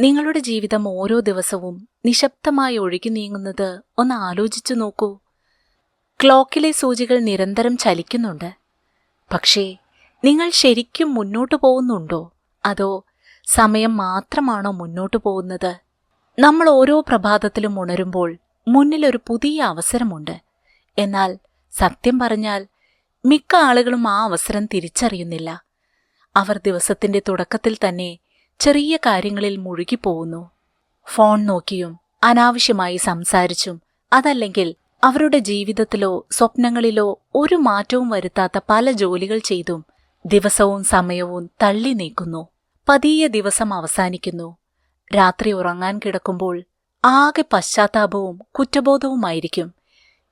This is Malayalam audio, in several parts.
നിങ്ങളുടെ ജീവിതം ഓരോ ദിവസവും നിശബ്ദമായി ഒഴുകി നീങ്ങുന്നത് ഒന്ന് ആലോചിച്ചു നോക്കൂ. ക്ലോക്കിലെ സൂചികൾ നിരന്തരം ചലിക്കുന്നുണ്ട്. പക്ഷേ നിങ്ങൾ ശരിക്കും മുന്നോട്ടു പോകുന്നുണ്ടോ? അതോ സമയം മാത്രമാണോ മുന്നോട്ടു പോകുന്നത്? നമ്മൾ ഓരോ പ്രഭാതത്തിലും ഉണരുമ്പോൾ മുന്നിലൊരു പുതിയ അവസരമുണ്ട്. എന്നാൽ സത്യം പറഞ്ഞാൽ മിക്ക ആളുകളും ആ അവസരം തിരിച്ചറിയുന്നില്ല. അവർ ദിവസത്തിന്റെ തുടക്കത്തിൽ തന്നെ ചെറിയ കാര്യങ്ങളിൽ മുഴുകിപ്പോകുന്നു. ഫോൺ നോക്കിയും അനാവശ്യമായി സംസാരിച്ചും അതല്ലെങ്കിൽ അവരുടെ ജീവിതത്തിലോ സ്വപ്നങ്ങളിലോ ഒരു മാറ്റവും വരുത്താത്ത പല ജോലികൾ ചെയ്തും ദിവസവും സമയവും തള്ളി നീക്കുന്നു. പതിയെ ദിവസം അവസാനിക്കുന്നു. രാത്രി ഉറങ്ങാൻ കിടക്കുമ്പോൾ ആകെ പശ്ചാത്താപവും കുറ്റബോധവുമായിരിക്കും.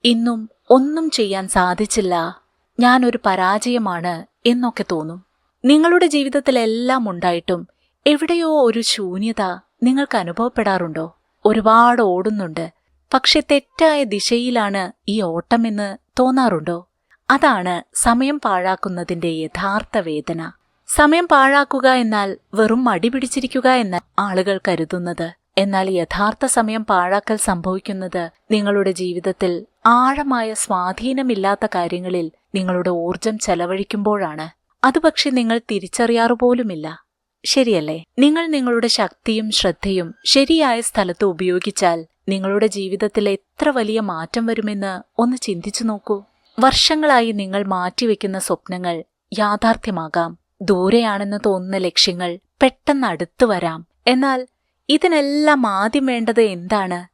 ഇന്നും ഒന്നും ചെയ്യാൻ സാധിച്ചില്ല. ഞാനൊരു പരാജയമാണ് എന്നൊക്കെ തോന്നും. നിങ്ങളുടെ ജീവിതത്തിലെല്ലാം ഉണ്ടായിട്ടും എവിടെയോ ഒരു ശൂന്യത നിങ്ങൾക്ക് അനുഭവപ്പെടാറുണ്ടോ? ഒരുപാട് ഓടുന്നുണ്ട്. പക്ഷെ തെറ്റായ ദിശയിലാണ് ഈ ഓട്ടമെന്ന് തോന്നാറുണ്ടോ? അതാണ് സമയം പാഴാക്കുന്നതിന്റെ യഥാർത്ഥ വേദന. സമയം പാഴാക്കുക എന്നാൽ വെറും മടി പിടിച്ചിരിക്കുക എന്ന് ആളുകൾ കരുതുന്നത്. എന്നാൽ യഥാർത്ഥ സമയം പാഴാക്കൽ സംഭവിക്കുന്നത് നിങ്ങളുടെ ജീവിതത്തിൽ ആഴമായ സ്വാധീനമില്ലാത്ത കാര്യങ്ങളിൽ നിങ്ങളുടെ ഊർജം ചെലവഴിക്കുമ്പോഴാണ്. അത് പക്ഷെ നിങ്ങൾ തിരിച്ചറിയാറു പോലുമില്ല ശരിയല്ലേ? നിങ്ങൾ നിങ്ങളുടെ ശക്തിയും ശ്രദ്ധയും ശരിയായ സ്ഥലത്ത് ഉപയോഗിച്ചാൽ നിങ്ങളുടെ ജീവിതത്തിൽ എത്ര വലിയ മാറ്റം വരുമെന്ന് ഒന്ന് ചിന്തിച്ചു നോക്കൂ. വർഷങ്ങളായി നിങ്ങൾ മാറ്റിവെക്കുന്ന സ്വപ്നങ്ങൾ യാഥാർത്ഥ്യമാകാം. ദൂരെയാണെന്ന് തോന്നുന്ന ലക്ഷ്യങ്ങൾ പെട്ടെന്ന് അടുത്തു വരാം. എന്നാൽ ഇതിനെല്ലാം ആദ്യം വേണ്ടത് എന്താണ്?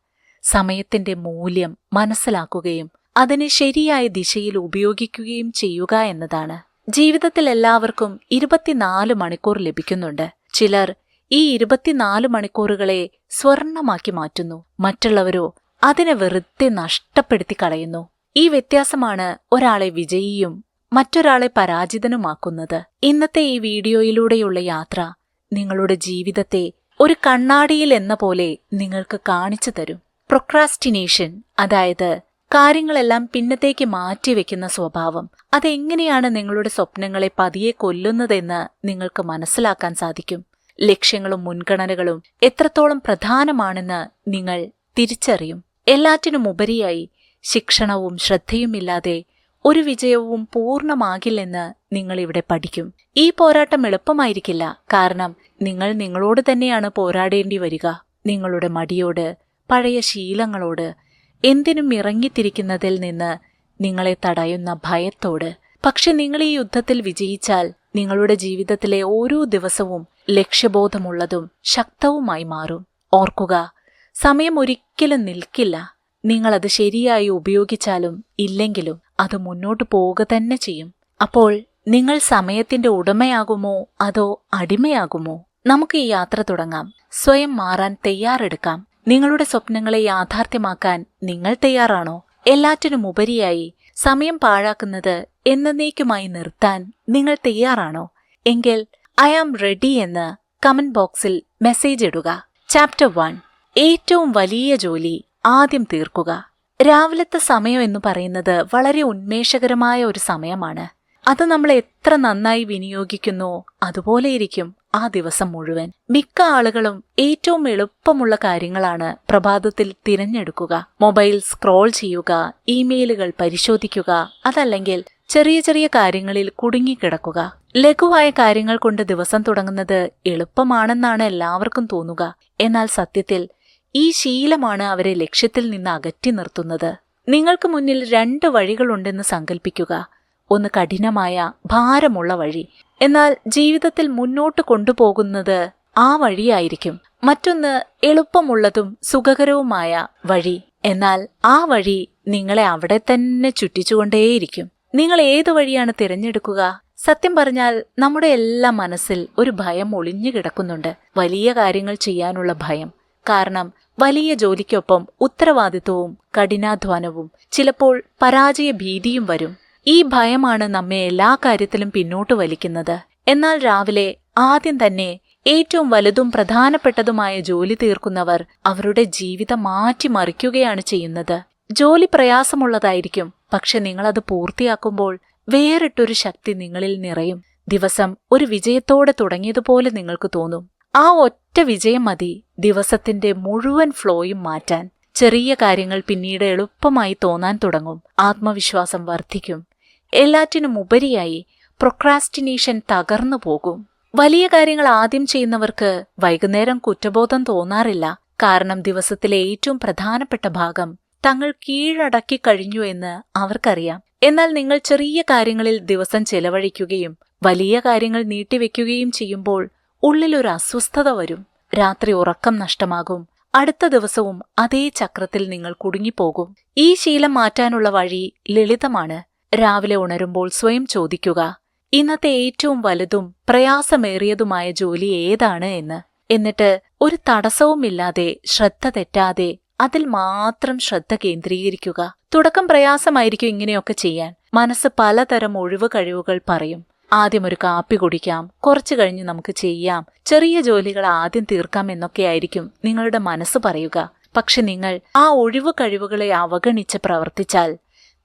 സമയത്തിന്റെ മൂല്യം മനസ്സിലാക്കുകയും അതിനെ ശരിയായ ദിശയിൽ ഉപയോഗിക്കുകയും ചെയ്യുക എന്നതാണ്. ജീവിതത്തിൽ എല്ലാവർക്കും ഇരുപത്തിനാല് മണിക്കൂർ ലഭിക്കുന്നുണ്ട്. ചിലർ ഈ ഇരുപത്തിനാല് മണിക്കൂറുകളെ സ്വർണമാക്കി മാറ്റുന്നു. മറ്റുള്ളവരോ അതിനെ വെറുതെ നഷ്ടപ്പെടുത്തി കളയുന്നു. ഈ വ്യത്യാസമാണ് ഒരാളെ വിജയിയും മറ്റൊരാളെ പരാജിതനുമാക്കുന്നത്. ഇന്നത്തെ ഈ വീഡിയോയിലൂടെയുള്ള യാത്ര നിങ്ങളുടെ ജീവിതത്തെ ഒരു കണ്ണാടിയിൽ എന്ന പോലെ നിങ്ങൾക്ക് കാണിച്ചു തരും. പ്രൊക്രാസ്റ്റിനേഷൻ അതായത് കാര്യങ്ങളെല്ലാം പിന്നത്തേക്ക് മാറ്റിവെക്കുന്ന സ്വഭാവം. അതെങ്ങനെയാണ് നിങ്ങളുടെ സ്വപ്നങ്ങളെ പതിയെ കൊല്ലുന്നതെന്ന് നിങ്ങൾക്ക് മനസ്സിലാക്കാൻ സാധിക്കും? ലക്ഷ്യങ്ങളും മുൻഗണനകളും എത്രത്തോളം പ്രധാനമാണെന്ന് നിങ്ങൾ തിരിച്ചറിയും. എല്ലാറ്റിനും ഉപരിയായി ശിക്ഷണവും ശ്രദ്ധയുമില്ലാതെ ഒരു വിജയവും പൂർണമാകില്ലെന്ന് നിങ്ങൾ ഇവിടെ പഠിക്കും. ഈ പോരാട്ടം എളുപ്പമായിരിക്കില്ല. കാരണം നിങ്ങൾ നിങ്ങളോട് തന്നെയാണ് പോരാടേണ്ടി വരിക. നിങ്ങളുടെ മടിയോട് പഴയ ശീലങ്ങളോട് എന്തിനും ഇറങ്ങിത്തിരിക്കുന്നതിൽ നിന്ന് നിങ്ങളെ തടയുന്ന ഭയത്തോട്. പക്ഷെ നിങ്ങൾ ഈ യുദ്ധത്തിൽ വിജയിച്ചാൽ നിങ്ങളുടെ ജീവിതത്തിലെ ഓരോ ദിവസവും ലക്ഷ്യബോധമുള്ളതും ശക്തവുമായി മാറും. ഓർക്കുക സമയം ഒരിക്കലും നിൽക്കില്ല. നിങ്ങളത് ശരിയായി ഉപയോഗിച്ചാലും ഇല്ലെങ്കിലും അത് മുന്നോട്ട് പോവുക തന്നെ ചെയ്യും. അപ്പോൾ നിങ്ങൾ സമയത്തിന്റെ ഉടമയാകുമോ അതോ അടിമയാകുമോ? നമുക്ക് ഈ യാത്ര തുടങ്ങാം. സ്വയം മാറാൻ തയ്യാറെടുക്കാം. നിങ്ങളുടെ സ്വപ്നങ്ങളെ യാഥാർത്ഥ്യമാക്കാൻ നിങ്ങൾ തയ്യാറാണോ? എല്ലാറ്റിനും ഉപരിയായി സമയം പാഴാക്കുന്നത് എന്നേക്കുമായി നിർത്താൻ നിങ്ങൾ തയ്യാറാണോ? എങ്കിൽ ഐ ആം റെഡി എന്ന് കമന്റ് ബോക്സിൽ മെസ്സേജ് ഇടുക. Chapter one. ഏറ്റവും വലിയ ജോലി ആദ്യം തീർക്കുക. രാവിലത്തെ സമയം എന്ന് പറയുന്നത് വളരെ ഉന്മേഷകരമായ ഒരു സമയമാണ്. അത് നമ്മൾ എത്ര നന്നായി വിനിയോഗിക്കുന്നോ അതുപോലെയിരിക്കും ആ ദിവസം മുഴുവൻ. മിക്ക ആളുകളും ഏറ്റവും എളുപ്പമുള്ള കാര്യങ്ങളാണ് പ്രഭാതത്തിൽ തിരഞ്ഞെടുക്കുക. മൊബൈൽ സ്ക്രോൾ ചെയ്യുക ഇമെയിലുകൾ പരിശോധിക്കുക അതല്ലെങ്കിൽ ചെറിയ ചെറിയ കാര്യങ്ങളിൽ കുടുങ്ങിക്കിടക്കുക. ലഘുവായ കാര്യങ്ങൾ കൊണ്ട് ദിവസം തുടങ്ങുന്നത് എളുപ്പമാണെന്നാണ് എല്ലാവർക്കും തോന്നുക. എന്നാൽ സത്യത്തിൽ ഈ ശീലമാണ് അവരെ ലക്ഷ്യത്തിൽ നിന്ന് അകറ്റി നിർത്തുന്നത്. നിങ്ങൾക്ക് മുന്നിൽ രണ്ട് വഴികളുണ്ടെന്ന് സങ്കല്പിക്കുക ഒന്ന് കഠിനമായ ഭാരമുള്ള വഴി. എന്നാൽ ജീവിതത്തിൽ മുന്നോട്ട് കൊണ്ടുപോകുന്നത് ആ വഴിയായിരിക്കും. മറ്റൊന്ന് എളുപ്പമുള്ളതും സുഖകരവുമായ വഴി. എന്നാൽ ആ വഴി നിങ്ങളെ അവിടെ തന്നെ ചുറ്റിച്ചുകൊണ്ടേയിരിക്കും. നിങ്ങൾ ഏത് വഴിയാണ് തിരഞ്ഞെടുക്കുക? സത്യം പറഞ്ഞാൽ നമ്മുടെ എല്ലാ മനസ്സിൽ ഒരു ഭയം ഒളിഞ്ഞു കിടക്കുന്നുണ്ട്. വലിയ കാര്യങ്ങൾ ചെയ്യാനുള്ള ഭയം. കാരണം വലിയ ജോലിക്കൊപ്പം ഉത്തരവാദിത്വവും കഠിനാധ്വാനവും ചിലപ്പോൾ പരാജയ ഭീതിയും വരും. ഈ ഭയമാണ് നമ്മെ എല്ലാ കാര്യത്തിലും പിന്നോട്ട് വലിക്കുന്നത്. എന്നാൽ രാവിലെ ആദ്യം തന്നെ ഏറ്റവും വലുതും പ്രധാനപ്പെട്ടതുമായ ജോലി തീർക്കുന്നവർ അവരുടെ ജീവിതം മാറ്റിമറിക്കുകയാണ് ചെയ്യുന്നത്. ജോലി പ്രയാസമുള്ളതായിരിക്കും പക്ഷെ നിങ്ങളത് പൂർത്തിയാക്കുമ്പോൾ വേറിട്ടൊരു ശക്തി നിങ്ങളിൽ നിറയും. ദിവസം ഒരു വിജയത്തോടെ തുടങ്ങിയതുപോലെ നിങ്ങൾക്ക് തോന്നും. ആ ഒറ്റ വിജയം മതി ദിവസത്തിന്റെ മുഴുവൻ ഫ്ലോയും മാറ്റാൻ. ചെറിയ കാര്യങ്ങൾ പിന്നീട് എളുപ്പമായി തോന്നാൻ തുടങ്ങും. ആത്മവിശ്വാസം വർദ്ധിക്കും. എല്ലാറ്റിനും ഉപരിയായി പ്രൊക്രാസ്റ്റിനേഷൻ തകർന്നു പോകും. വലിയ കാര്യങ്ങൾ ആദ്യം ചെയ്യുന്നവർക്ക് വൈകുന്നേരം കുറ്റബോധം തോന്നാറില്ല. കാരണം ദിവസത്തിലെ ഏറ്റവും പ്രധാനപ്പെട്ട ഭാഗം തങ്ങൾ കീഴടക്കി കഴിഞ്ഞു എന്ന് അവർക്കറിയാം. എന്നാൽ നിങ്ങൾ ചെറിയ കാര്യങ്ങളിൽ ദിവസം ചെലവഴിക്കുകയും വലിയ കാര്യങ്ങൾ നീട്ടിവെക്കുകയും ചെയ്യുമ്പോൾ ഉള്ളിലൊരു അസ്വസ്ഥത വരും. രാത്രി ഉറക്കം നഷ്ടമാകും. അടുത്ത ദിവസവും അതേ ചക്രത്തിൽ നിങ്ങൾ കുടുങ്ങിപ്പോകും. ഈ ശീലം മാറ്റാനുള്ള വഴി ലളിതമാണ്. രാവിലെ ഉണരുമ്പോൾ സ്വയം ചോദിക്കുക ഇന്നത്തെ ഏറ്റവും വലുതും പ്രയാസമേറിയതുമായ ജോലി ഏതാണ് എന്ന്? എന്നിട്ട് ഒരു തടസ്സവുമില്ലാതെ ശ്രദ്ധ തെറ്റാതെ അതിൽ മാത്രം ശ്രദ്ധ കേന്ദ്രീകരിക്കുക. തുടക്കം പ്രയാസമായിരിക്കും ഇങ്ങനെയൊക്കെ ചെയ്യാൻ. മനസ്സ് പലതരം ഒഴിവ് കഴിവുകൾ പറയും. ആദ്യം ഒരു കാപ്പി കുടിക്കാം കുറച്ചു കഴിഞ്ഞ് നമുക്ക് ചെയ്യാം. ചെറിയ ജോലികൾ ആദ്യം തീർക്കാം എന്നൊക്കെയായിരിക്കും നിങ്ങളുടെ മനസ്സ് പറയുക. പക്ഷെ നിങ്ങൾ ആ ഒഴിവ് കഴിവുകളെ അവഗണിച്ച് പ്രവർത്തിച്ചാൽ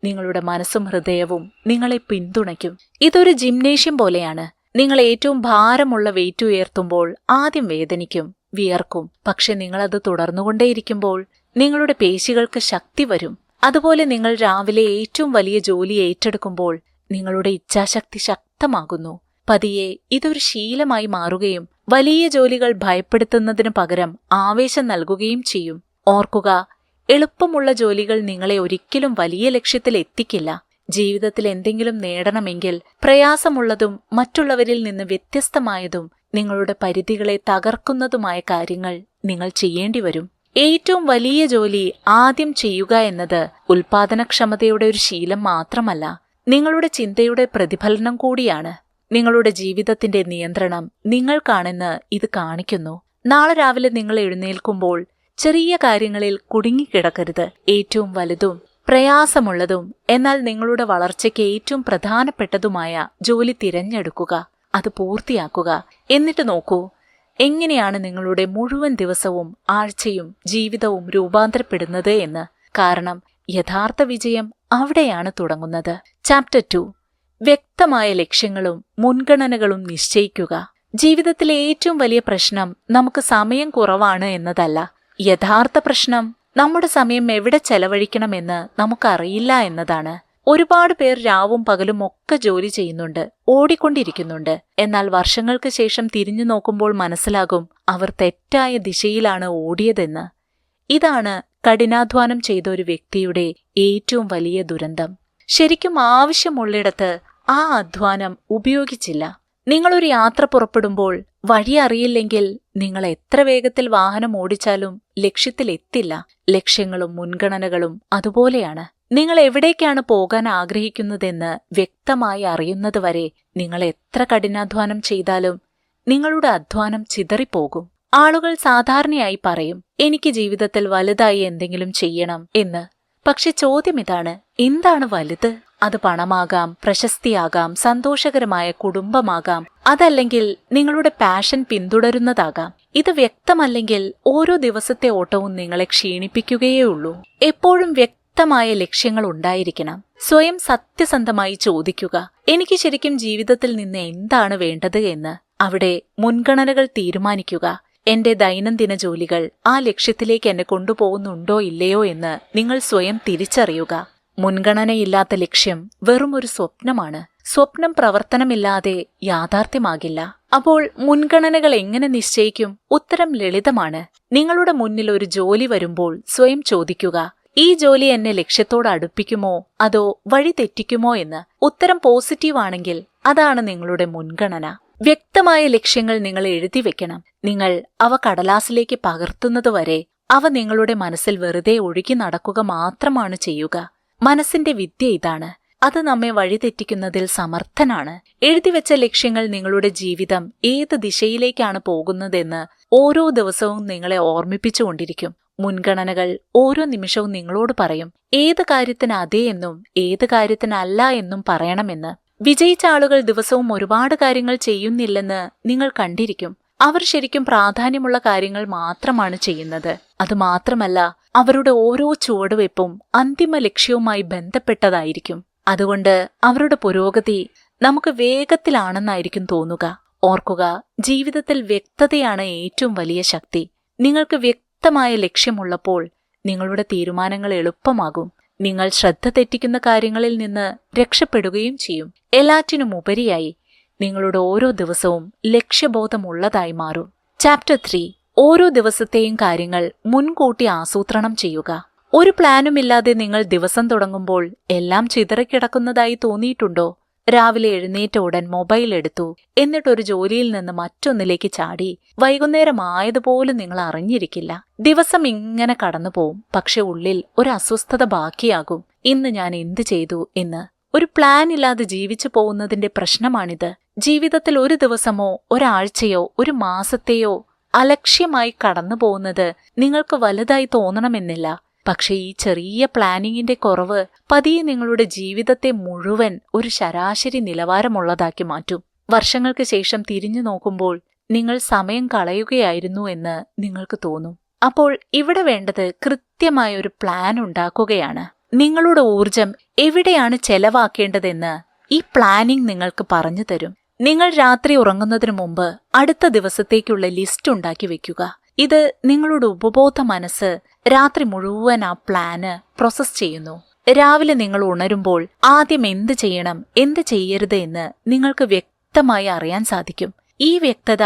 നിങ്ങളുടെ മനസ്സും ഹൃദയവും നിങ്ങളെ പിന്തുണയ്ക്കും. ഇതൊരു ജിംനേഷ്യം പോലെയാണ്. നിങ്ങൾ ഏറ്റവും ഭാരമുള്ള വെയിറ്റ് ഉയർത്തുമ്പോൾ ആദ്യം വേദനിക്കും വിയർക്കും. പക്ഷെ നിങ്ങളത് തുടർന്നുകൊണ്ടേയിരിക്കുമ്പോൾ നിങ്ങളുടെ പേശികൾക്ക് ശക്തി വരും. അതുപോലെ നിങ്ങൾ രാവിലെ ഏറ്റവും വലിയ ജോലി ഏറ്റെടുക്കുമ്പോൾ നിങ്ങളുടെ ഇച്ഛാശക്തി ശക്തമാകുന്നു. പതിയെ ഇതൊരു ശീലമായി മാറുകയും വലിയ ജോലികൾ ഭയപ്പെടുത്തുന്നതിനു പകരം ആവേശം നൽകുകയും ചെയ്യും. ഓർക്കുക എളുപ്പമുള്ള ജോലികൾ നിങ്ങളെ ഒരിക്കലും വലിയ ലക്ഷ്യത്തിൽ എത്തിക്കില്ല. ജീവിതത്തിൽ എന്തെങ്കിലും നേടണമെങ്കിൽ പ്രയാസമുള്ളതും മറ്റുള്ളവരിൽ നിന്ന് വ്യത്യസ്തമായതും നിങ്ങളുടെ പരിധികളെ തകർക്കുന്നതുമായ കാര്യങ്ങൾ നിങ്ങൾ ചെയ്യേണ്ടി വരും ഏറ്റവും വലിയ ജോലി ആദ്യം ചെയ്യുക എന്നത് ഉൽപാദനക്ഷമതയുടെ ഒരു ശീലം മാത്രമല്ല. നിങ്ങളുടെ ചിന്തയുടെ പ്രതിഫലനം കൂടിയാണ്. നിങ്ങളുടെ ജീവിതത്തിന്റെ നിയന്ത്രണം നിങ്ങൾക്കാണെന്ന് ഇത് കാണിക്കുന്നു. നാളെ രാവിലെ നിങ്ങൾ എഴുന്നേൽക്കുമ്പോൾ ചെറിയ കാര്യങ്ങളിൽ കുടുങ്ങിക്കിടക്കരുത്. ഏറ്റവും വലുതും പ്രയാസമുള്ളതും എന്നാൽ നിങ്ങളുടെ വളർച്ചയ്ക്ക് ഏറ്റവും പ്രധാനപ്പെട്ടതുമായ ജോലി തിരഞ്ഞെടുക്കുക അത് പൂർത്തിയാക്കുക. എന്നിട്ട് നോക്കൂ എങ്ങനെയാണ് നിങ്ങളുടെ മുഴുവൻ ദിവസവും ആഴ്ചയും ജീവിതവും രൂപാന്തരപ്പെടുന്നത് എന്ന്. കാരണം യഥാർത്ഥ വിജയം അവിടെയാണ് തുടങ്ങുന്നത്. ചാപ്റ്റർ ടു വ്യക്തമായ ലക്ഷ്യങ്ങളും മുൻഗണനകളും നിശ്ചയിക്കുക. ജീവിതത്തിലെ ഏറ്റവും വലിയ പ്രശ്നം നമുക്ക് സമയം കുറവാണ് എന്നതല്ല. യഥാർത്ഥ പ്രശ്നം നമ്മുടെ സമയം എവിടെ ചെലവഴിക്കണമെന്ന് നമുക്കറിയില്ല എന്നതാണ്. ഒരുപാട് പേർ രാവും പകലും ഒക്കെ ജോലി ചെയ്യുന്നുണ്ട് ഓടിക്കൊണ്ടിരിക്കുന്നുണ്ട്. എന്നാൽ വർഷങ്ങൾക്ക് ശേഷം തിരിഞ്ഞു നോക്കുമ്പോൾ മനസ്സിലാകും അവർ തെറ്റായ ദിശയിലാണ് ഓടിയതെന്ന്. ഇതാണ് കഠിനാധ്വാനം ചെയ്ത ഒരു വ്യക്തിയുടെ ഏറ്റവും വലിയ ദുരന്തം. ശരിക്കും ആവശ്യമുള്ളിടത്ത് ആ അധ്വാനം ഉപയോഗിച്ചില്ല. നിങ്ങളൊരു യാത്ര പുറപ്പെടുമ്പോൾ വഴി അറിയില്ലെങ്കിൽ നിങ്ങൾ എത്ര വേഗത്തിൽ വാഹനം ഓടിച്ചാലും ലക്ഷ്യത്തിലെത്തില്ല ലക്ഷ്യങ്ങളും മുൻഗണനകളും അതുപോലെയാണ്. നിങ്ങൾ എവിടേക്കാണ് പോകാൻ ആഗ്രഹിക്കുന്നതെന്ന് വ്യക്തമായി അറിയുന്നതുവരെ നിങ്ങൾ എത്ര കഠിനാധ്വാനം ചെയ്താലും നിങ്ങളുടെ അധ്വാനം ചിതറിപ്പോകും. ആളുകൾ സാധാരണയായി പറയും എനിക്ക് ജീവിതത്തിൽ വലുതായി എന്തെങ്കിലും ചെയ്യണം എന്ന്. പക്ഷെ ചോദ്യം ഇതാണ് എന്താണ് വലുത്? അത് പണമാകാം പ്രശസ്തിയാകാം സന്തോഷകരമായ കുടുംബമാകാം. അതല്ലെങ്കിൽ നിങ്ങളുടെ പാഷൻ പിന്തുടരുന്നതാകാം. ഇത് വ്യക്തമല്ലെങ്കിൽ ഓരോ ദിവസത്തെ ഓട്ടവും നിങ്ങളെ ക്ഷീണിപ്പിക്കുകയേ ഉള്ളൂ എപ്പോഴും വ്യക്തമായ ലക്ഷ്യങ്ങൾ ഉണ്ടായിരിക്കണം. സ്വയം സത്യസന്ധമായി ചോദിക്കുക എനിക്ക് ശരിക്കും ജീവിതത്തിൽ നിന്ന് എന്താണ് വേണ്ടത് എന്ന്. അവിടെ മുൻഗണനകൾ തീരുമാനിക്കുക. എന്റെ ദൈനംദിന ജോലികൾ ആ ലക്ഷ്യത്തിലേക്ക് എന്നെ കൊണ്ടുപോകുന്നുണ്ടോ ഇല്ലയോ എന്ന് നിങ്ങൾ സ്വയം തിരിച്ചറിയുക. മുൻഗണനയില്ലാത്ത ലക്ഷ്യം വെറും ഒരു സ്വപ്നമാണ്. സ്വപ്നം പ്രവർത്തനമില്ലാതെ യാഥാർത്ഥ്യമാകില്ല. അപ്പോൾ മുൻഗണനകൾ എങ്ങനെ നിശ്ചയിക്കും? ഉത്തരം ലളിതമാണ്. നിങ്ങളുടെ മുന്നിൽ ഒരു ജോലി വരുമ്പോൾ സ്വയം ചോദിക്കുക ഈ ജോലി എന്നെ ലക്ഷ്യത്തോട് അടുപ്പിക്കുമോ? അതോ വഴി തെറ്റിക്കുമോ? എന്ന്. ഉത്തരം പോസിറ്റീവ് ആണെങ്കിൽ അതാണ് നിങ്ങളുടെ മുൻഗണന. വ്യക്തമായ ലക്ഷ്യങ്ങൾ നിങ്ങൾ എഴുതി വെക്കണം. നിങ്ങൾ അവ കടലാസിലേക്ക് പകർത്തുന്നതുവരെ അവ നിങ്ങളുടെ മനസ്സിൽ വെറുതെ ഒഴുകി നടക്കുക മാത്രമാണ് ചെയ്യുക. മനസ്സിന്റെ വിദ്യ ഇതാണ്. അത് നമ്മെ വഴിതെറ്റിക്കുന്നതിൽ സമർത്ഥനാണ്. എഴുതിവെച്ച ലക്ഷ്യങ്ങൾ നിങ്ങളുടെ ജീവിതം ഏത് ദിശയിലേക്കാണ് പോകുന്നതെന്ന് ഓരോ ദിവസവും നിങ്ങളെ ഓർമ്മിപ്പിച്ചുകൊണ്ടിരിക്കും. മുൻഗണനകൾ ഓരോ നിമിഷവും നിങ്ങളോട് പറയും. ഏത് കാര്യത്തിന് അതേ എന്നും ഏത് കാര്യത്തിനല്ല എന്നും പറയണമെന്ന്. വിജയിച്ച ആളുകൾ ദിവസവും ഒരുപാട് കാര്യങ്ങൾ ചെയ്യുന്നില്ലെന്ന് നിങ്ങൾ കണ്ടിരിക്കും. അവർ ശരിക്കും പ്രാധാന്യമുള്ള കാര്യങ്ങൾ മാത്രമാണ് ചെയ്യുന്നത്. അതുമാത്രമല്ല അവരുടെ ഓരോ ചുവടുവയ്പും അന്തിമ ലക്ഷ്യവുമായി ബന്ധപ്പെട്ടതായിരിക്കും. അതുകൊണ്ട് അവരുടെ പുരോഗതി നമുക്ക് വേഗത്തിലാണെന്നായിരിക്കും തോന്നുക. ഓർക്കുക ജീവിതത്തിൽ വ്യക്തതയാണ് ഏറ്റവും വലിയ ശക്തി. നിങ്ങൾക്ക് വ്യക്തമായ ലക്ഷ്യമുള്ളപ്പോൾ നിങ്ങളുടെ തീരുമാനങ്ങൾ എളുപ്പമാകും. നിങ്ങൾ ശ്രദ്ധ തെറ്റിക്കുന്ന കാര്യങ്ങളിൽ നിന്ന് രക്ഷപ്പെടുകയും ചെയ്യും. എല്ലാറ്റിനും ഉപരിയായി നിങ്ങളുടെ ഓരോ ദിവസവും ലക്ഷ്യബോധമുള്ളതായി മാറും. ചാപ്റ്റർ ത്രീ ഓരോ ദിവസത്തെയും കാര്യങ്ങൾ മുൻകൂട്ടി ആസൂത്രണം ചെയ്യുക. ഒരു പ്ലാനുമില്ലാതെ നിങ്ങൾ ദിവസം തുടങ്ങുമ്പോൾ എല്ലാം ചിതറിക്കിടക്കുന്നതായി തോന്നിയിട്ടുണ്ടോ? രാവിലെ എഴുന്നേറ്റ ഉടൻ മൊബൈൽ എടുത്തു. എന്നിട്ടൊരു ജോലിയിൽ നിന്ന് മറ്റൊന്നിലേക്ക് ചാടി. വൈകുന്നേരം ആയതുപോലും നിങ്ങൾ അറിഞ്ഞിരിക്കില്ല. ദിവസം ഇങ്ങനെ കടന്നു പോവും പക്ഷെ ഉള്ളിൽ ഒരു അസ്വസ്ഥത ബാക്കിയാകും. ഇന്ന് ഞാൻ എന്ത് ചെയ്തു എന്ന്. ഒരു പ്ലാൻ ഇല്ലാതെ ജീവിച്ചു പോകുന്നതിന്റെ പ്രശ്നമാണിത്. ജീവിതത്തിൽ ഒരു ദിവസമോ ഒരാഴ്ചയോ ഒരു മാസത്തെയോ അലക്ഷ്യമായി കടന്നു പോകുന്നത് നിങ്ങൾക്ക് വലുതായി തോന്നണമെന്നില്ല. പക്ഷേ ഈ ചെറിയ പ്ലാനിങ്ങിന്റെ കുറവ് പതിയെ നിങ്ങളുടെ ജീവിതത്തെ മുഴുവൻ ഒരു ശരാശരി നിലവാരമുള്ളതാക്കി മാറ്റും. വർഷങ്ങൾക്ക് ശേഷം തിരിഞ്ഞു നോക്കുമ്പോൾ നിങ്ങൾ സമയം കളയുകയായിരുന്നു എന്ന് നിങ്ങൾക്ക് തോന്നും. അപ്പോൾ ഇവിടെ വേണ്ടത് കൃത്യമായ ഒരു പ്ലാൻ ഉണ്ടാക്കുകയാണ്. നിങ്ങളുടെ ഊർജം എവിടെയാണ് ചെലവാക്കേണ്ടതെന്ന് ഈ പ്ലാനിംഗ് നിങ്ങൾക്ക് പറഞ്ഞു തരും. നിങ്ങൾ രാത്രി ഉറങ്ങുന്നതിന് മുമ്പ് അടുത്ത ദിവസത്തേക്കുള്ള ലിസ്റ്റ് ഉണ്ടാക്കി വെക്കുക. ഇത് നിങ്ങളുടെ ഉപബോധ മനസ്സ് രാത്രി മുഴുവൻ ആ പ്ലാന് പ്രോസസ് ചെയ്യുന്നു. രാവിലെ നിങ്ങൾ ഉണരുമ്പോൾ ആദ്യം എന്ത് ചെയ്യണം എന്ത് ചെയ്യരുത് എന്ന് നിങ്ങൾക്ക് വ്യക്തമായി അറിയാൻ സാധിക്കും. ഈ വ്യക്തത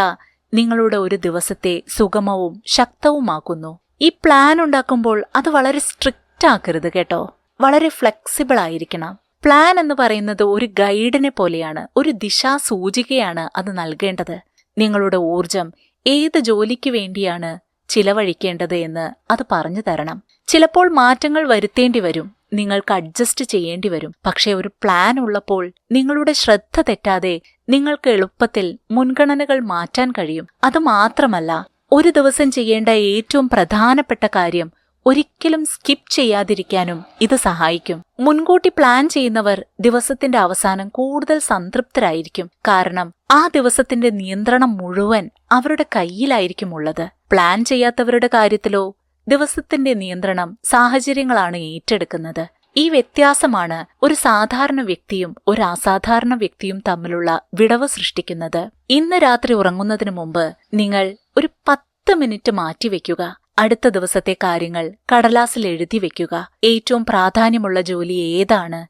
നിങ്ങളുടെ ഒരു ദിവസത്തെ സുഗമവും ശക്തവുമാക്കുന്നു. ഈ പ്ലാൻ ഉണ്ടാക്കുമ്പോൾ അത് വളരെ സ്ട്രിക്റ്റ് ആക്കരുത് കേട്ടോ. വളരെ ഫ്ലെക്സിബിൾ ആയിരിക്കണം. പ്ലാൻ എന്ന് പറയുന്നത് ഒരു ഗൈഡിനെ പോലെയാണ് ഒരു ദിശാസൂചികയാണ് അത് നൽകേണ്ടത്. നിങ്ങളുടെ ഊർജം ഏത് ജോലിക്ക് വേണ്ടിയാണ് ചിലവഴിക്കേണ്ടത് എന്ന് അത് പറഞ്ഞു തരണം. ചിലപ്പോൾ മാറ്റങ്ങൾ വരുത്തേണ്ടി വരും നിങ്ങൾക്ക് അഡ്ജസ്റ്റ് ചെയ്യേണ്ടി വരും. പക്ഷേ ഒരു പ്ലാൻ ഉള്ളപ്പോൾ നിങ്ങളുടെ ശ്രദ്ധ തെറ്റാതെ നിങ്ങൾക്ക് എളുപ്പത്തിൽ മുൻഗണനകൾ മാറ്റാൻ കഴിയും. അത് മാത്രമല്ല ഒരു ദിവസം ചെയ്യേണ്ട ഏറ്റവും പ്രധാനപ്പെട്ട കാര്യം ഒരിക്കലും സ്കിപ്പ് ചെയ്യാതിരിക്കാനും ഇത് സഹായിക്കും. മുൻകൂട്ടി പ്ലാൻ ചെയ്യുന്നവർ ദിവസത്തിന്റെ അവസാനം കൂടുതൽ സംതൃപ്തരായിരിക്കും. കാരണം ആ ദിവസത്തിന്റെ നിയന്ത്രണം മുഴുവൻ അവരുടെ കയ്യിലായിരിക്കും ഉള്ളത്. പ്ലാൻ ചെയ്യാത്തവരുടെ കാര്യത്തിലോ ദിവസത്തിന്റെ നിയന്ത്രണം സാഹചര്യങ്ങളാണ് ഏറ്റെടുക്കുന്നത്. ഈ വ്യത്യാസമാണ് ഒരു സാധാരണ വ്യക്തിയും ഒരു അസാധാരണ വ്യക്തിയും തമ്മിലുള്ള വിടവ് സൃഷ്ടിക്കുന്നത്. ഇന്ന് രാത്രി ഉറങ്ങുന്നതിന് മുമ്പ് നിങ്ങൾ ഒരു പത്ത് മിനിറ്റ് മാറ്റിവെക്കുക. അടുത്ത ദിവസത്തെ കാര്യങ്ങൾ കടലാസിൽ എഴുതി വെക്കുക. ഏറ്റവും പ്രാധാന്യമുള്ള ജോലി ഏതാണ്?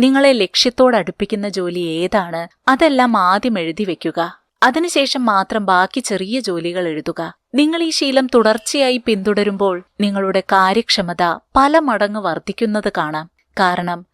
നിങ്ങളെ ലക്ഷ്യത്തോടടുപ്പിക്കുന്ന ജോലി ഏതാണ്? അതെല്ലാം ആദ്യം എഴുതി വെക്കുക. അതിനുശേഷം മാത്രം ബാക്കി ചെറിയ ജോലികൾ എഴുതുക. നിങ്ങൾ ഈ ശീലം തുടർച്ചയായി പിന്തുടരുമ്പോൾ നിങ്ങളുടെ കാര്യക്ഷമത പല മടങ്ങ് വർദ്ധിക്കുന്നത് കാണാം. കാരണം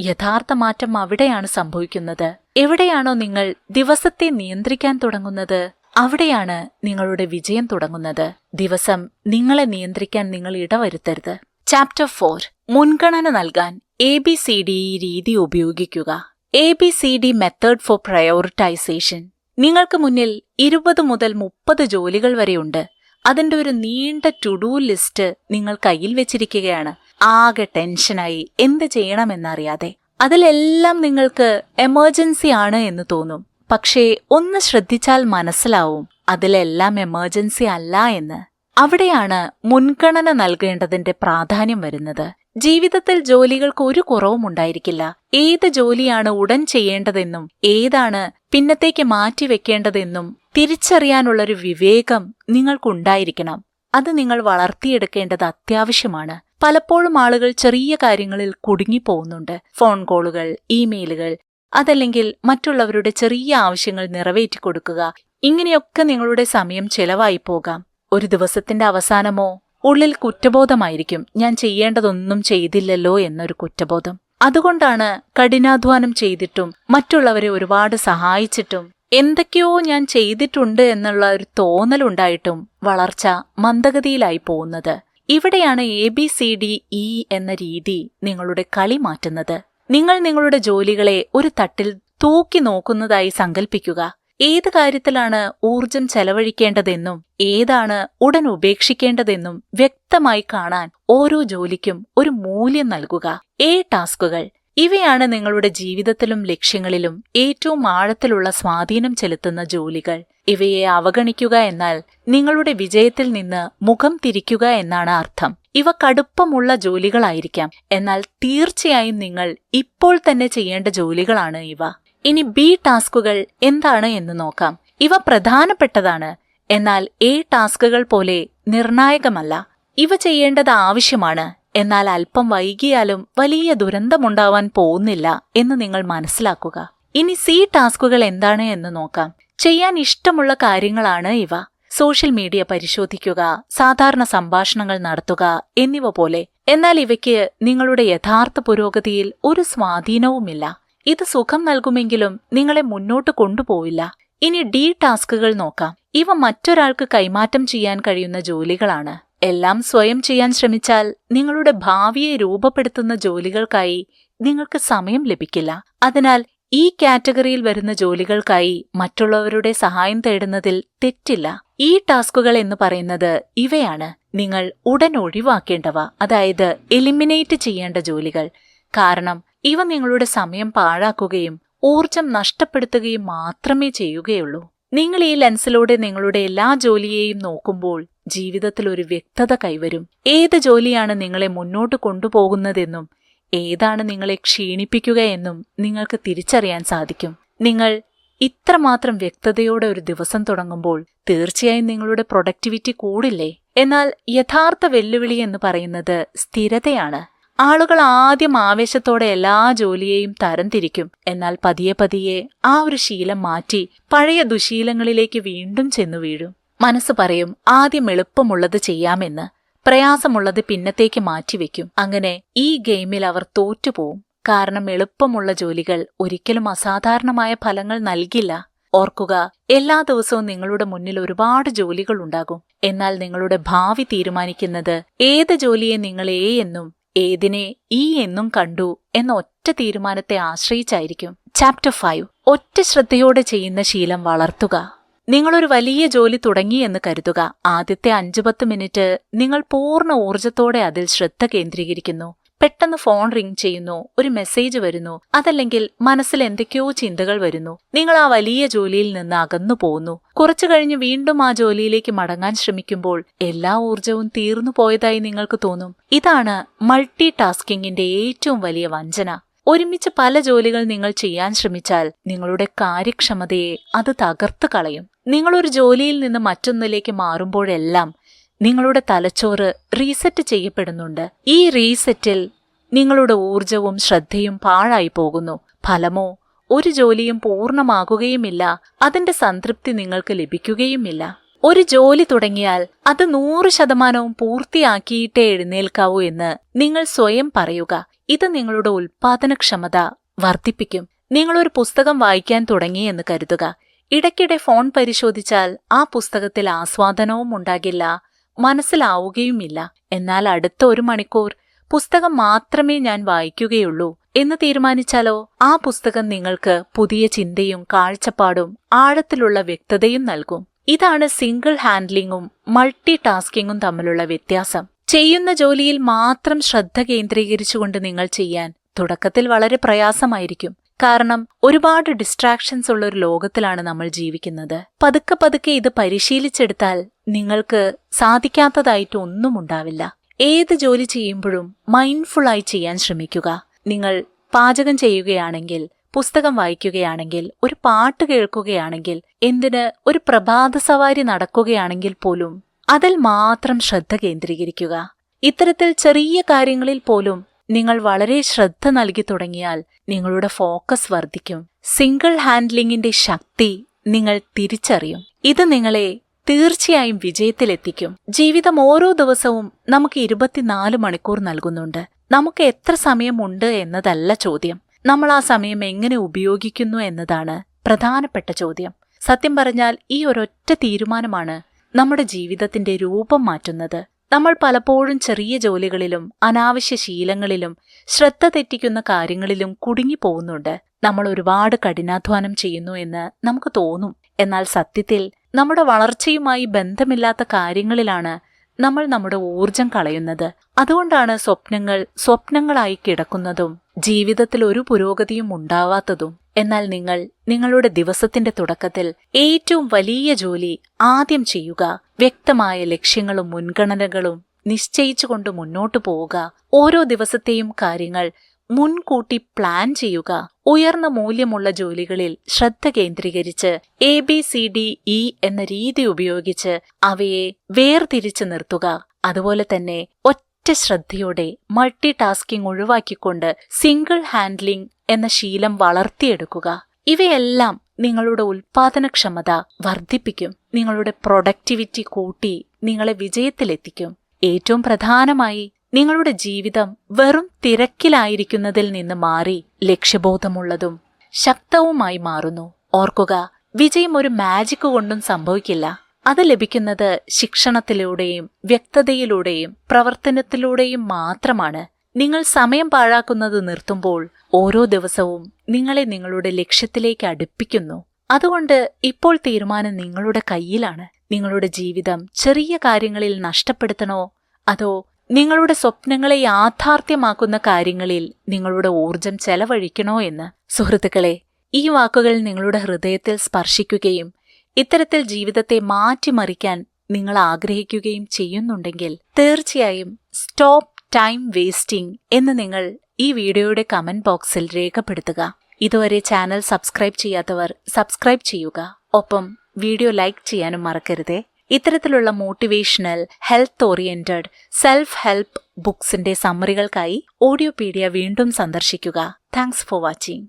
യഥാർത്ഥ മാറ്റം അവിടെയാണ് സംഭവിക്കുന്നത്. എവിടെയാണോ നിങ്ങൾ ദിവസത്തെ നിയന്ത്രിക്കാൻ തുടങ്ങുന്നത്? അവിടെയാണ് നിങ്ങളുടെ വിജയം തുടങ്ങുന്നത്. ദിവസം നിങ്ങളെ നിയന്ത്രിക്കാൻ നിങ്ങൾ ഇടവരുത്തരുത്. ചാപ്റ്റർ ഫോർ മുൻഗണന നൽകാൻ എ ബി സി ഡി രീതി ഉപയോഗിക്കുക. A B C D method for prioritisation നിങ്ങൾക്ക് മുന്നിൽ ഇരുപത് മുതൽ മുപ്പത് ജോലികൾ വരെയുണ്ട് അതിന്റെ ഒരു നീണ്ട ടു ഡു ലിസ്റ്റ് നിങ്ങൾ കയ്യിൽ വെച്ചിരിക്കുകയാണ്. ആകെ ടെൻഷനായി എന്ത് ചെയ്യണമെന്നറിയാതെ. അതിലെല്ലാം നിങ്ങൾക്ക് എമർജൻസി ആണ് എന്ന് തോന്നും. പക്ഷേ ഒന്ന് ശ്രദ്ധിച്ചാൽ മനസ്സിലാവും അതിലെല്ലാം എമർജൻസി അല്ല എന്ന്. അവിടെയാണ് മുൻഗണന നൽകേണ്ടതിന്റെ പ്രാധാന്യം വരുന്നത്. ജീവിതത്തിൽ ജോലികൾക്ക് ഒരു കുറവും ഉണ്ടായിരിക്കില്ല. ഏത് ജോലിയാണ് ഉടൻ ചെയ്യേണ്ടതെന്നും ഏതാണ് പിന്നത്തേക്ക് മാറ്റിവെക്കേണ്ടതെന്നും തിരിച്ചറിയാനുള്ളൊരു വിവേകം നിങ്ങൾക്കുണ്ടായിരിക്കണം. അത് നിങ്ങൾ വളർത്തിയെടുക്കേണ്ടത് അത്യാവശ്യമാണ്. പലപ്പോഴും ആളുകൾ ചെറിയ കാര്യങ്ങളിൽ കുടുങ്ങിപ്പോകുന്നുണ്ട്. ഫോൺ കോളുകൾ ഇമെയിലുകൾ അതല്ലെങ്കിൽ മറ്റുള്ളവരുടെ ചെറിയ ആവശ്യങ്ങൾ നിറവേറ്റി കൊടുക്കുക. ഇങ്ങനെയൊക്കെ നിങ്ങളുടെ സമയം ചെലവായി പോകാം. ഒരു ദിവസത്തിന്റെ അവസാനമോ? ഉള്ളിൽ കുറ്റബോധമായിരിക്കും. ഞാൻ ചെയ്യേണ്ടതൊന്നും ചെയ്തില്ലല്ലോ എന്നൊരു കുറ്റബോധം. അതുകൊണ്ടാണ് കഠിനാധ്വാനം ചെയ്തിട്ടും മറ്റുള്ളവരെ ഒരുപാട് സഹായിച്ചിട്ടും എന്തൊക്കെയോ ഞാൻ ചെയ്തിട്ടുണ്ട് എന്നുള്ള ഒരു തോന്നലുണ്ടായിട്ടും വളർച്ച മന്ദഗതിയിലായി പോകുന്നത്. ഇവിടെയാണ് A B C D E എന്ന രീതി നിങ്ങളുടെ കളി മാറ്റുന്നത്. നിങ്ങൾ നിങ്ങളുടെ ജോലികളെ ഒരു തട്ടിൽ തൂക്കി നോക്കുന്നതായി സങ്കൽപ്പിക്കുക. ഏത് കാര്യത്തിലാണ് ഊർജം ചെലവഴിക്കേണ്ടതെന്നും ഏതാണ് ഉടൻ ഉപേക്ഷിക്കേണ്ടതെന്നും വ്യക്തമായി കാണാൻ ഓരോ ജോലിക്കും ഒരു മൂല്യം നൽകുക. ഏ ടാസ്കുകൾ. ഇവയാണ് നിങ്ങളുടെ ജീവിതത്തിലും ലക്ഷ്യങ്ങളിലും ഏറ്റവും ആഴത്തിലുള്ള സ്വാധീനം ചെലുത്തുന്ന ജോലികൾ. ഇവയെ അവഗണിക്കുക എന്നാൽ നിങ്ങളുടെ വിജയത്തിൽ നിന്ന് മുഖം തിരിക്കുക എന്നാണ് അർത്ഥം. ഇവ കടുപ്പമുള്ള ജോലികളായിരിക്കാം. എന്നാൽ തീർച്ചയായും നിങ്ങൾ ഇപ്പോൾ തന്നെ ചെയ്യേണ്ട ജോലികളാണ് ഇവ. ഇനി ബി ടാസ്കുകൾ എന്താണ് എന്ന് നോക്കാം. ഇവ പ്രധാനപ്പെട്ടതാണ്. എന്നാൽ എ ടാസ്കുകൾ പോലെ നിർണായകമല്ല. ഇവ ചെയ്യേണ്ടത് ആവശ്യമാണ്. എന്നാൽ അല്പം വൈകിയാലും വലിയ ദുരന്തമുണ്ടാവാൻ പോകുന്നില്ല എന്ന് നിങ്ങൾ മനസ്സിലാക്കുക. ഇനി സി ടാസ്കുകൾ എന്താണ് എന്ന് നോക്കാം. ചെയ്യാൻ ഇഷ്ടമുള്ള കാര്യങ്ങളാണ് ഇവ. സോഷ്യൽ മീഡിയ പരിശോധിക്കുക സാധാരണ സംഭാഷണങ്ങൾ നടത്തുക എന്നിവ പോലെ. എന്നാൽ ഇവയ്ക്ക് നിങ്ങളുടെ യഥാർത്ഥ പുരോഗതിയിൽ ഒരു സ്വാധീനവുമില്ല. ഇത് സുഖം നൽകുമെങ്കിലും നിങ്ങളെ മുന്നോട്ട് കൊണ്ടുപോവില്ല. ഇനി ഡി ടാസ്കുകൾ നോക്കാം. ഇവ മറ്റൊരാൾക്ക് കൈമാറ്റം ചെയ്യാൻ കഴിയുന്ന ജോലികളാണ്. എല്ലാം സ്വയം ചെയ്യാൻ ശ്രമിച്ചാൽ നിങ്ങളുടെ ഭാവിയെ രൂപപ്പെടുത്തുന്ന ജോലികൾക്കായി നിങ്ങൾക്ക് സമയം ലഭിക്കില്ല. അതിനാൽ ഈ കാറ്റഗറിയിൽ വരുന്ന ജോലികൾക്കായി മറ്റുള്ളവരുടെ സഹായം തേടുന്നതിൽ തെറ്റില്ല. ഈ ടാസ്കുകൾ എന്ന് പറയുന്നത് ഇവയാണ്. നിങ്ങൾ ഉടൻ ഒഴിവാക്കേണ്ടവ അതായത് എലിമിനേറ്റ് ചെയ്യേണ്ട ജോലികൾ. കാരണം ഇവ നിങ്ങളുടെ സമയം പാഴാക്കുകയും ഊർജം നഷ്ടപ്പെടുത്തുകയും മാത്രമേ ചെയ്യുകയുള്ളൂ. നിങ്ങൾ ഈ ലെൻസിലൂടെ നിങ്ങളുടെ എല്ലാ ജോലിയെയും നോക്കുമ്പോൾ ജീവിതത്തിൽ ഒരു വ്യക്തത കൈവരും. ഏത് ജോലിയാണ് നിങ്ങളെ മുന്നോട്ട് കൊണ്ടുപോകുന്നതെന്നും ഏതാണ് നിങ്ങളെ ക്ഷീണിപ്പിക്കുക എന്നും നിങ്ങൾക്ക് തിരിച്ചറിയാൻ സാധിക്കും. നിങ്ങൾ ഇത്രമാത്രം വ്യക്തതയോടെ ഒരു ദിവസം തുടങ്ങുമ്പോൾ തീർച്ചയായും നിങ്ങളുടെ പ്രൊഡക്ടിവിറ്റി കൂടില്ലേ? എന്നാൽ യഥാർത്ഥ വെല്ലുവിളി എന്ന് പറയുന്നത് സ്ഥിരതയാണ്. ആളുകൾ ആദ്യം ആവേശത്തോടെ എല്ലാ ജോലിയെയും തരംതിരിക്കും എന്നാൽ പതിയെ പതിയെ ആ ഒരു ശീലം മാറ്റി പഴയ ദുശീലങ്ങളിലേക്ക് വീണ്ടും ചെന്നു വീഴും. മനസ്സ് പറയും ആദ്യം എളുപ്പമുള്ളത് ചെയ്യാമെന്ന്. പ്രയാസമുള്ളത് പിന്നത്തേക്ക് മാറ്റിവെക്കും. അങ്ങനെ ഈ ഗെയിമിൽ അവർ തോറ്റുപോവും. കാരണം എളുപ്പമുള്ള ജോലികൾ ഒരിക്കലും അസാധാരണമായ ഫലങ്ങൾ നൽകില്ല. ഓർക്കുക എല്ലാ ദിവസവും നിങ്ങളുടെ മുന്നിൽ ഒരുപാട് ജോലികൾ ഉണ്ടാകും. എന്നാൽ നിങ്ങളുടെ ഭാവി തീരുമാനിക്കുന്നത് ഏത് ജോലിയെ നിങ്ങൾ എ എന്നും ഏതിനെ ഈ എന്നും കണ്ടു എന്ന ഒറ്റ തീരുമാനത്തെ ആശ്രയിച്ചായിരിക്കും. ചാപ്റ്റർ ഫൈവ് ഒറ്റ ശ്രദ്ധയോടെ ചെയ്യുന്ന ശീലം വളർത്തുക. നിങ്ങളൊരു വലിയ ജോലി തുടങ്ങി എന്ന് കരുതുക. ആദ്യത്തെ അഞ്ചു പത്ത് മിനിറ്റ് നിങ്ങൾ പൂർണ ഊർജത്തോടെ അതിൽ ശ്രദ്ധ കേന്ദ്രീകരിക്കുന്നു. പെട്ടെന്ന് ഫോൺ റിംഗ് ചെയ്യുന്നു ഒരു മെസ്സേജ് വരുന്നു അതല്ലെങ്കിൽ മനസ്സിൽ എന്തൊക്കെയോ ചിന്തകൾ വരുന്നു. നിങ്ങൾ ആ വലിയ ജോലിയിൽ നിന്ന് അകന്നു പോകുന്നു കുറച്ചു കഴിഞ്ഞ് വീണ്ടും ആ ജോലിയിലേക്ക് മടങ്ങാൻ ശ്രമിക്കുമ്പോൾ എല്ലാ ഊർജവും തീർന്നു പോയതായി നിങ്ങൾക്ക് തോന്നും. ഇതാണ് മൾട്ടി ടാസ്കിങ്ങിന്റെ ഏറ്റവും വലിയ വഞ്ചന. ഒരുമിച്ച് പല ജോലികൾ നിങ്ങൾ ചെയ്യാൻ ശ്രമിച്ചാൽ നിങ്ങളുടെ കാര്യക്ഷമതയെ അത് തകർത്ത് കളയും. നിങ്ങളൊരു ജോലിയിൽ നിന്ന് മറ്റൊന്നിലേക്ക് മാറുമ്പോഴെല്ലാം നിങ്ങളുടെ തലച്ചോറ് റീസെറ്റ് ചെയ്യപ്പെടുന്നുണ്ട്. ഈ റീസെറ്റിൽ നിങ്ങളുടെ ഊർജവും ശ്രദ്ധയും പാഴായി പോകുന്നു. ഫലമോ ഒരു ജോലിയും പൂർണമാകുകയുമില്ല. അതിന്റെ സംതൃപ്തി നിങ്ങൾക്ക് ലഭിക്കുകയുമില്ല. ഒരു ജോലി തുടങ്ങിയാൽ അത് നൂറ് ശതമാനവും പൂർത്തിയാക്കിയിട്ടേ എഴുന്നേൽക്കാവൂ എന്ന് നിങ്ങൾ സ്വയം പറയുക. ഇത് നിങ്ങളുടെ ഉൽപാദനക്ഷമത വർദ്ധിപ്പിക്കും. നിങ്ങളൊരു പുസ്തകം വായിക്കാൻ തുടങ്ങി എന്ന് കരുതുക. ഇടയ്ക്കിടെ ഫോൺ പരിശോധിച്ചാൽ ആ പുസ്തകത്തിൽ ആസ്വാദനവും ഉണ്ടാകില്ല മനസ്സിലാവുകയുമില്ല. എന്നാൽ അടുത്ത ഒരു മണിക്കൂർ പുസ്തകം മാത്രമേ ഞാൻ വായിക്കുകയുള്ളൂ എന്ന് തീരുമാനിച്ചാലോ? ആ പുസ്തകം നിങ്ങൾക്ക് പുതിയ ചിന്തയും കാഴ്ചപ്പാടും ആഴത്തിലുള്ള വ്യക്തതയും നൽകും. ഇതാണ് സിംഗിൾ ഹാൻഡ്ലിങ്ങും മൾട്ടി ടാസ്കിങ്ങും തമ്മിലുള്ള വ്യത്യാസം. ചെയ്യുന്ന ജോലിയിൽ മാത്രം ശ്രദ്ധ കേന്ദ്രീകരിച്ചുകൊണ്ട് നിങ്ങൾ ചെയ്യാൻ തുടക്കത്തിൽ വളരെ പ്രയാസമായിരിക്കും. കാരണം ഒരുപാട് ഡിസ്ട്രാക്ഷൻസ് ഉള്ള ഒരു ലോകത്തിലാണ് നമ്മൾ ജീവിക്കുന്നത്. പതുക്കെ പതുക്കെ ഇത് പരിശീലിച്ചെടുത്താൽ നിങ്ങൾക്ക് സാധിക്കാത്തതായിട്ട് ഒന്നും ഉണ്ടാവില്ല. ഏത് ജോലി ചെയ്യുമ്പോഴും മൈൻഡ്ഫുള്ളായി ചെയ്യാൻ ശ്രമിക്കുക. നിങ്ങൾ പാചകം ചെയ്യുകയാണെങ്കിൽ പുസ്തകം വായിക്കുകയാണെങ്കിൽ ഒരു പാട്ട് കേൾക്കുകയാണെങ്കിൽ എന്തിന് ഒരു പ്രഭാത സവാരി നടക്കുകയാണെങ്കിൽ പോലും അതിൽ മാത്രം ശ്രദ്ധ കേന്ദ്രീകരിക്കുക. ഇത്തരത്തിൽ ചെറിയ കാര്യങ്ങളിൽ പോലും നിങ്ങൾ വളരെ ശ്രദ്ധ നൽകി തുടങ്ങിയാൽ നിങ്ങളുടെ ഫോക്കസ് വർദ്ധിക്കും. സിംഗിൾ ഹാൻഡ്ലിംഗിന്റെ ശക്തി നിങ്ങൾ തിരിച്ചറിയും. ഇത് നിങ്ങളെ തീർച്ചയായും വിജയത്തിലെത്തിക്കും. ജീവിതം ഓരോ ദിവസവും നമുക്ക് ഇരുപത്തിനാല് മണിക്കൂർ നൽകുന്നുണ്ട്. നമുക്ക് എത്ര സമയമുണ്ട് എന്നതല്ല ചോദ്യം. നമ്മൾ ആ സമയം എങ്ങനെ ഉപയോഗിക്കുന്നു എന്നതാണ് പ്രധാനപ്പെട്ട ചോദ്യം. സത്യം പറഞ്ഞാൽ ഈ ഒരൊറ്റ തീരുമാനമാണ് നമ്മുടെ ജീവിതത്തിന്റെ രൂപം മാറ്റുന്നത്. നമ്മൾ പലപ്പോഴും ചെറിയ ജോലികളിലും അനാവശ്യ ശീലങ്ങളിലും ശ്രദ്ധ തെറ്റിക്കുന്ന കാര്യങ്ങളിലും കുടുങ്ങിപ്പോകുന്നുണ്ട്. നമ്മൾ ഒരുപാട് കഠിനാധ്വാനം ചെയ്യുന്നു എന്ന് നമുക്ക് തോന്നും. എന്നാൽ സത്യത്തിൽ നമ്മുടെ വളർച്ചയുമായി ബന്ധമില്ലാത്ത കാര്യങ്ങളിലാണ് നമ്മൾ നമ്മുടെ ഊർജം കളയുന്നത്. അതുകൊണ്ടാണ് സ്വപ്നങ്ങൾ സ്വപ്നങ്ങളായി കിടക്കുന്നതും ജീവിതത്തിൽ ഒരു പുരോഗതിയും ഉണ്ടാവാത്തതും. എന്നാൽ നിങ്ങൾ നിങ്ങളുടെ ദിവസത്തിന്റെ തുടക്കത്തിൽ ഏറ്റവും വലിയ ജോലി ആദ്യം ചെയ്യുക. വ്യക്തമായ ലക്ഷ്യങ്ങളും മുൻഗണനകളും നിശ്ചയിച്ചുകൊണ്ട് മുന്നോട്ടു പോവുക. ഓരോ ദിവസത്തെയും കാര്യങ്ങൾ മുൻകൂട്ടി പ്ലാൻ ചെയ്യുക. ഉയർന്ന മൂല്യമുള്ള ജോലികളിൽ ശ്രദ്ധ കേന്ദ്രീകരിച്ച് A B C D E എന്ന രീതി ഉപയോഗിച്ച് അവയെ വേർതിരിച്ചു നിർത്തുക. അതുപോലെ തന്നെ ഒറ്റ ശ്രദ്ധയോടെ മൾട്ടി ടാസ്കിംഗ് ഒഴിവാക്കിക്കൊണ്ട് സിംഗിൾ ഹാൻഡ്ലിംഗ് എന്ന ശീലം വളർത്തിയെടുക്കുക. ഇവയെല്ലാം നിങ്ങളുടെ ഉൽപാദനക്ഷമത വർദ്ധിപ്പിക്കും. നിങ്ങളുടെ പ്രൊഡക്ടിവിറ്റി കൂട്ടി നിങ്ങളെ വിജയത്തിലെത്തിക്കും. ഏറ്റവും പ്രധാനമായി നിങ്ങളുടെ ജീവിതം വെറും തിരക്കിലായിരിക്കുന്നതിൽ നിന്ന് മാറി ലക്ഷ്യബോധമുള്ളതും ശക്തവുമായി മാറുന്നു. ഓർക്കുക വിജയം ഒരു മാജിക് കൊണ്ടും സംഭവിക്കില്ല. അത് ലഭിക്കുന്നത് ശിക്ഷണത്തിലൂടെയും വ്യക്തതയിലൂടെയും പ്രവർത്തനത്തിലൂടെയും മാത്രമാണ്. നിങ്ങൾ സമയം പാഴാക്കുന്നത് നിർത്തുമ്പോൾ ഓരോ ദിവസവും നിങ്ങളെ നിങ്ങളുടെ ലക്ഷ്യത്തിലേക്ക് അടുപ്പിക്കുന്നു. അതുകൊണ്ട് ഇപ്പോൾ തീരുമാനം നിങ്ങളുടെ കയ്യിലാണ്. നിങ്ങളുടെ ജീവിതം ചെറിയ കാര്യങ്ങളിൽ നഷ്ടപ്പെടുത്തണോ? അതോ നിങ്ങളുടെ സ്വപ്നങ്ങളെ യാഥാർത്ഥ്യമാക്കുന്ന കാര്യങ്ങളിൽ നിങ്ങളുടെ ഊർജം ചെലവഴിക്കണോ എന്ന്. സുഹൃത്തുക്കളെ ഈ വാക്കുകൾ നിങ്ങളുടെ ഹൃദയത്തിൽ സ്പർശിക്കുകയും ഇത്തരത്തിൽ ജീവിതത്തെ മാറ്റിമറിക്കാൻ നിങ്ങൾ ആഗ്രഹിക്കുകയും ചെയ്യുന്നുണ്ടെങ്കിൽ തീർച്ചയായും സ്റ്റോപ്പ് ടൈം വേസ്റ്റിംഗ് എന്ന് നിങ്ങൾ ഈ വീഡിയോയുടെ കമന്റ് ബോക്സിൽ രേഖപ്പെടുത്തുക. ഇതുവരെ ചാനൽ സബ്സ്ക്രൈബ് ചെയ്യാത്തവർ സബ്സ്ക്രൈബ് ചെയ്യുക. ഒപ്പം വീഡിയോ ലൈക്ക് ചെയ്യാനും മറക്കരുതേ. ഇത്തരത്തിലുള്ള motivational health oriented self help ബുക്സിന്റെ സമ്മറികൾക്കായി ഓഡിയോപീഡിയ വീണ്ടും സന്ദർശിക്കുക. Thanks for watching